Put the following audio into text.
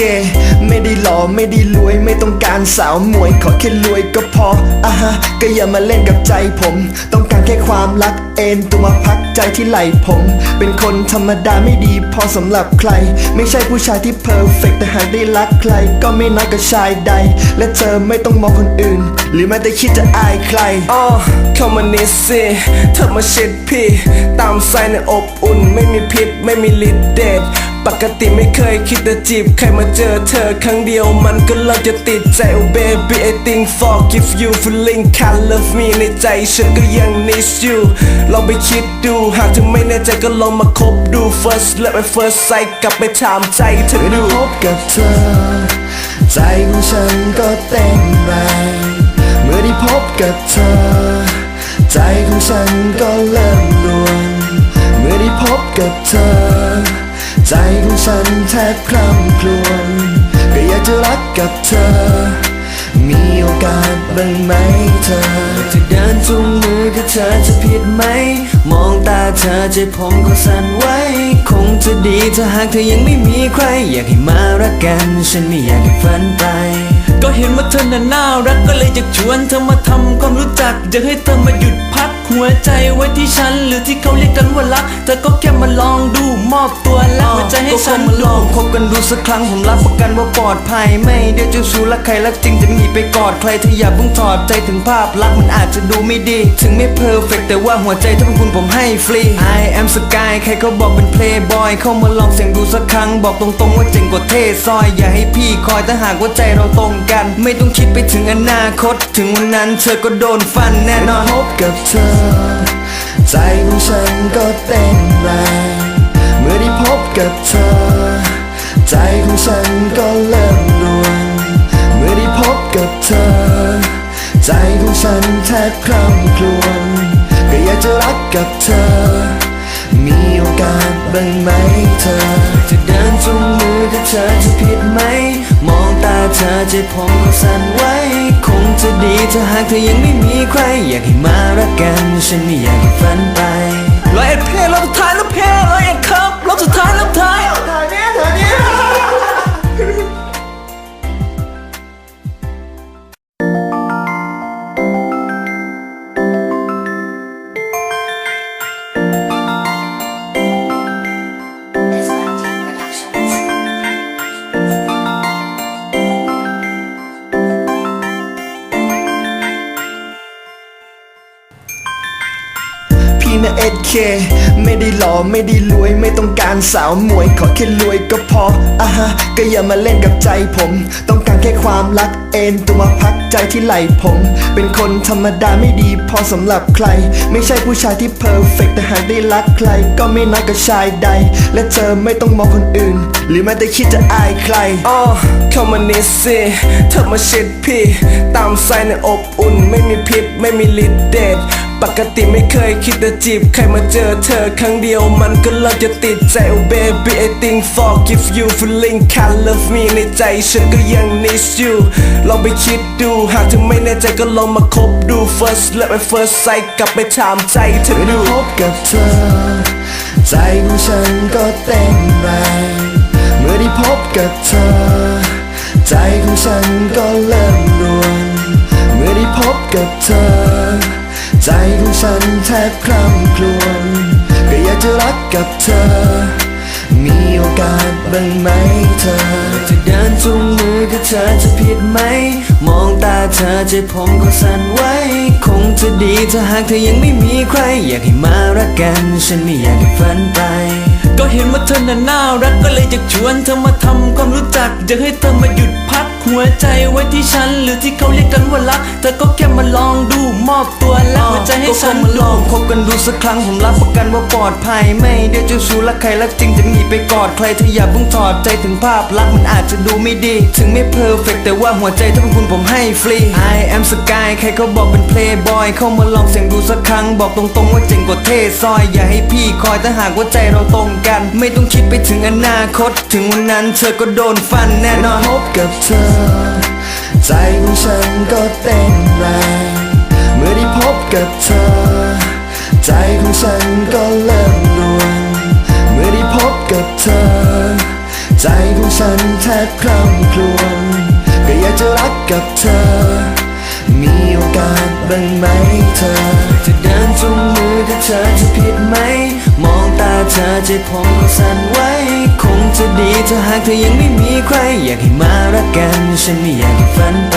คไม่ได้หล่อไม่ได้รวยไม่ต้องการสาวมวย ขอแค่รวยก็พออะฮะ ก็อย่ามาเล่นกับใจผม ต้องการแค่ความรักเอ็นตัวมาพักใจที่ไหลผม เป็นคนธรรมดาไม่ดีพอสำหรับใคร ไม่ใช่ผู้ชายที่เพอร์เฟกแต่หากได้รักใคร ก็ไม่น้อยกว่าชายใด และเธอไม่ต้องมองคนอื่น หรือแม้แต่คิดจะอายใครอ๋อเข้ามานิสิเธอมาเช็ดพี่ ตามไซในอบอุ่น ไม่มีพิษไม่มีฤทธิ์เดช ปกติไม่เคยคิดจะจีบใครมาเจอเธอครั้งเดียวมันก็เลิกจะติดใจ oh baby I think forgive you feeling can love me ในใจฉันก็ยัง need you ลองไปคิดดูหากเธอไม่แน่ใจก็ลองมาคบดู first love at first sight กลับไปถามใจเธอเมื่อได้ดูพบกับเธอ ใจของฉันก็เต้นแรงเมื่อได้พบกับเธอ ใจของฉันก็เริ่มรวน เมื่อได้พบกับเธอ ใจของฉันแทบคล่ำครวญก็อยากจะรักกับเธอ มีโอกาสบ้างไหมเธอจะเดินจูงมือกับเธอจะผิดไหม มองตาเธอใจผมก็สั่นไหวคงจะดีถ้าหากเธอยังไม่มีใคร อยากให้มารักกัน ฉันไม่อยากให้ฝันไปก็เห็นว่าเธอน่ะน่ารักก็เลยจะชวนเธอมาทำความรู้จักอยากให้เธอมาหยุดพัก หัวใจไว้ที่ฉัน หรือที่เขาเรียกกันว่ารักเธอก็แค่มาลองดูมอบตัวแล้วหัวใจให้ฉันก็คงมาลลอองงคบกันดูสักครั้งผมรับประกันว่าปลอดภัย ไม่เดี๋ยวจะสู้รักใครรักจริงจะมีไปกอดใครเธออย่าเพิ่งถอดใจถึงภาพลักษณ์มันอาจจะดูไม่ดี ถึงไม่เพอร์เฟกแต่ว่าหัวใจถ้าเป็นคุณผมให้ฟรี I am sky ใครเขาบอกเป็น playboy เข้ามาลองเสียงดูสักครั้ง บอกตรงๆว่าเจ๋งกว่าเท่ซอยอย่าให้พี่คอยถ้าหากว่าใจเราตรงกัน ไม่ต้องคิดไปถึงอนาคต ถึงวันนั้นเธอก็โดนฟันแน่นอนพบกับเธอใจของฉันก็เต้นแรงเมื่อได้พบกับเธอ ใจของฉันก็เริ่มรวนเมื่อได้พบกับเธอ ใจของฉันแทบคล่ำครวญก็อยากจะรักกับเธอ การบ้างไหมเธอ จะเดินจุงมือกับเธอจะผิดไหม มองตาเธอใจผมก็สั่นไหวคงจะดีถ้าหากเธอยังไม่มีใคร อยากให้มารักกัน ฉันไม่อยากให้ฝันไป เค ไม่ได้หล่อไม่ได้รวยไม่ต้องการสาวมวยขอแค่รวยก็พออะฮะก็อย่ามาเล่นกับใจผม ต้องการแค่ความรักเอ็นตัวมาพักใจที่ไหลผม เป็นคนธรรมดาไม่ดีพอสำหรับใคร ไม่ใช่ผู้ชายที่เพอร์เฟกแต่หากได้รักใคร ก็ไม่น้อยกว่าชายใด และเธอไม่ต้องมองคนอื่น หรือแม้แต่คิดจะอายใครอ๋อเข้ามานิดสิเธอมาเช็ดพี่ ตามไซในอบอุ่น ไม่มีพิษไม่มีฤทธิ์เดช ปกติไม่เคยคิดจะจีบ ใครมาเจอเธอครั้งเดียวมันก็เลิกจะติดใจ oh baby I think forgive you feeling can love me ในใจฉันก็ยัง need you ลองไปคิดดู หากเธอไม่แน่ใจก็ลองมาคบดู first love at first sight กลับไปถามใจเธอด้ดูพบกับเธอ ใจของฉันก็เต้นแรงเมื่อได้พบกับเธอ ใจของฉันก็เริ่มรวน เมื่อได้พบกับเธอ ใจของฉันแทบคล่ำครวญก็อยากจะรักกับเธอ มีโอกาสบ้างไหมเธอ จะเดินจูงมือกับเธอจะผิดไหม มองตาเธอใจผมก็สั่นไหว คงจะดีถ้าหากเธอยังไม่มีใคร อยากให้มารักกัน ฉันไม่อยากให้ฝันไปก็เห็นว่าเธอน่ะน่ารักก็เลยจะชวนเธอมาทำความรู้จักอยากให้เธอมาหยุดพัก หัวใจไว้ที่ฉัน หรือที่เขาเรียกกันว่ารัก เธอก็แค่มาลองดูมอบตัวแล้วหัวใจให้ฉันก็คงมาลองคบกันดูสักครั้งผมรับประกันว่าปลอดภัย ไม่เดี๋ยวจะสู้รักใครรักจริงจะมีไปกอดใครเธออย่าเพิ่งถอดใจถึงภาพลักษณ์มันอาจจะดูไม่ดี ถึงไม่เพอร์เฟกแต่ว่าหัวใจถ้าเป็นคุณผมให้ฟรี I am sky ใครเขาบอกเป็น playboy เข้ามาลองเสียงดูสักครั้ง บอกตรงๆว่าเจ๋งกว่าเท่ซอย อย่าให้พี่คอยถ้าหากว่าใจเราตรงกัน ไม่ต้องคิดไปถึงอนาคต ถึงวันนั้นเธอก็โดนฟันแน่นอนพบกับเธอ ใจของฉันก็เต้นแรงเมื่อได้พบกับเธอ ใจของฉันก็เริ่มรวนเมื่อได้พบกับเธอ ใจของฉันแทบคล่ำครวญก็อยากจะรักกับเธอ มีโอกาสบ้างไหมเธอ จะเดินจุงมือกับเธอจะผิดไหม มองตาเธอจผมก็ากเธอยังไม่มีใคร อยากให้มารักกัน ฉันไม่อยากให้ฝันไป